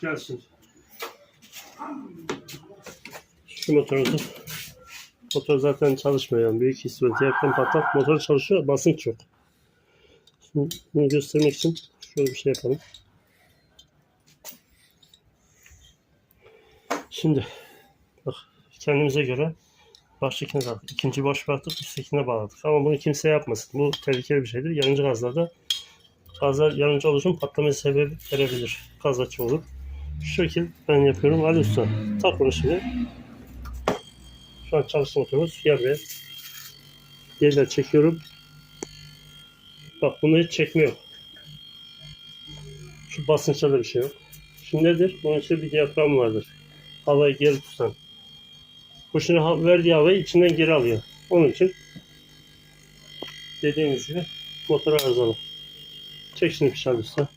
Gelsin. Şu motorumuzun motor zaten çalışmıyor büyük var. Diğerden patlak motor çalışıyor basınç yok. Şimdi bunu göstermek için şöyle bir şey yapalım. Şimdi bak kendimize göre baştakine kaldık. İkinci boş bıraktık üsttekine bağladık. Ama bunu kimse yapmasın. Bu tehlikeli bir şeydir. Yanıcı gazlarda gazlar yanıcı oluşum patlama sebebi verebilir. Gaz açığı olur. Şu şekil ben yapıyorum. Ali Usta tak bunu şimdi. Şu an çalıştığım motorumuz yarıya. Yerine çekiyorum. Bak bunu hiç çekmiyor. Şu basınçta da bir şey yok. Şimdi nedir? Bunun içinde bir diyafram vardır. Havayı geri tutan. Bu şimdi verdiği havayı içinden geri alıyor. Onun için dediğimiz gibi motor arızalı. Çek şimdi bir şey Usta.